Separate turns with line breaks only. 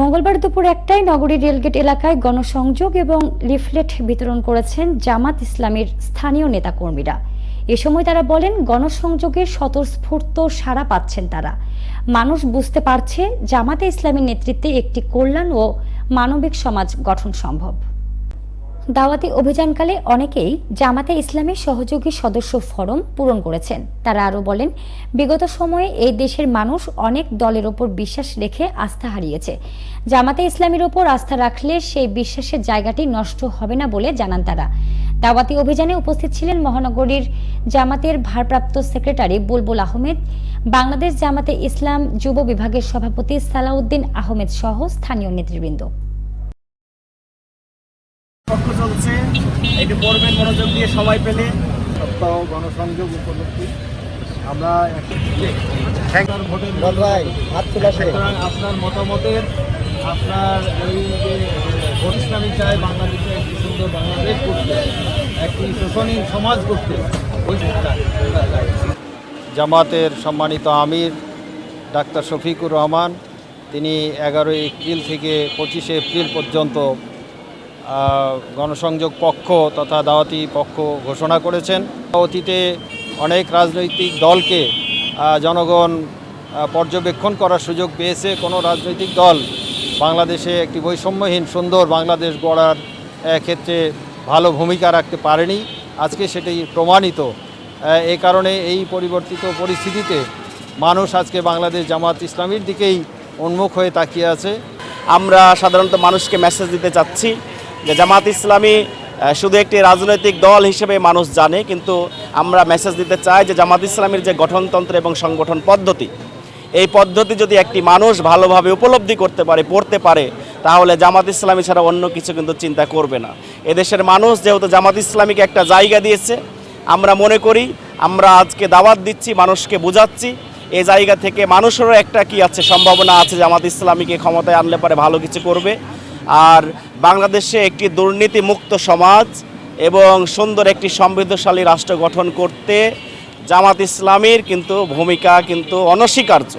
মঙ্গলবার দুপুর একটায় নগরী রেলগেট এলাকায় গণসংযোগ এবং লিফলেট বিতরণ করেছেন জামাত ইসলামের স্থানীয় নেতাকর্মীরা। এ সময় তারা বলেন গণসংযোগের স্বতঃস্ফূর্ত সাড়া পাচ্ছেন তারা। মানুষ বুঝতে পারছে, জামাতে ইসলামের নেতৃত্বে একটি কল্যাণ ও মানবিক সমাজ গঠন সম্ভব। দাওয়াতি অভিযানকালে অনেকেই জামাতে ইসলামের সহযোগী সদস্য ফরম পূরণ করেছেন। তারা আরও বলেন, বিগত সময়ে এই দেশের মানুষ অনেক দলের ওপর বিশ্বাস রেখে আস্থা হারিয়েছে। জামাতে ইসলামের ওপর আস্থা রাখলে সেই বিশ্বাসের জায়গাটি নষ্ট হবে না বলে জানান তারা। দাওয়াতি অভিযানে উপস্থিত ছিলেন মহানগরীর জামাতের ভারপ্রাপ্ত সেক্রেটারি বুলবুল আহমেদ, বাংলাদেশ জামাতে ইসলাম যুব বিভাগের সভাপতি সালাউদ্দিন আহমেদ সহ স্থানীয় নেতৃবৃন্দ।
পক্ষ চলছে। একটু পড়বেন মনোযোগ দিয়ে সবাই পেলে। সপ্তাহ গণসংযোগ উপলক্ষে আমরা আপনার মতামতের আপনার এই যে ইসলামী চায় বাংলাদেশে একটি সুন্দর বাংলাদেশ করতে একটি শোষণীয় সমাজ করতে
জামাতের সম্মানিত আমির ডাক্তার শফিকুর রহমান তিনি এগারোই এপ্রিল থেকে পঁচিশে এপ্রিল পর্যন্ত গণসংযোগ পক্ষ তথা দাওয়াতি পক্ষ ঘোষণা করেছেন। অতীতে অনেক রাজনৈতিক দলকে জনগণ পর্যবেক্ষণ করার সুযোগ পেয়েছে। কোনো রাজনৈতিক দল বাংলাদেশে একটি বৈষম্যহীন, সুন্দর বাংলাদেশ গড়ার ক্ষেত্রে ভালো ভূমিকা রাখতে পারেনি। আজকে সেটি প্রমাণিত। এই কারণে এই পরিবর্তিত পরিস্থিতিতে মানুষ আজকে বাংলাদেশ জামাত ইসলামীর দিকেই উন্মুখ হয়ে তাকিয়ে আছে।
আমরা সাধারণত মানুষকে মেসেজ দিতে চাচ্ছি। যে জামাত ইসলামী শুধু একটি রাজনৈতিক দল হিসেবে মানুষ জানে, কিন্তু আমরা মেসেজ দিতে চাই যে জামাত ইসলামীর যে গঠনতন্ত্র এবং সংগঠন পদ্ধতি, এই পদ্ধতি যদি একটি মানুষ ভালোভাবে উপলব্ধি করতে পারে, পড়তে পারে, তাহলে জামাত ইসলামী ছাড়া অন্য কিছু কিন্তু চিন্তা করবে না। এদেশের মানুষ যেহেতু জামাত ইসলামীকে একটা জায়গা দিয়েছে, আমরা মনে করি, আমরা আজকে দাওয়াত দিচ্ছি, মানুষকে বোঝাচ্ছি এই জায়গা থেকে মানুষেরও একটা কি আছে, সম্ভাবনা আছে জামাত ইসলামীকে ক্ষমতায় আনলে পরে ভালো কিছু করবে। আর বাংলাদেশে একটি দুর্নীতি মুক্ত সমাজ এবং সুন্দর একটি সমৃদ্ধশালী রাষ্ট্র গঠন করতে জামাত ইসলামের কিন্তু ভূমিকা কিন্তু অনস্বীকার্য।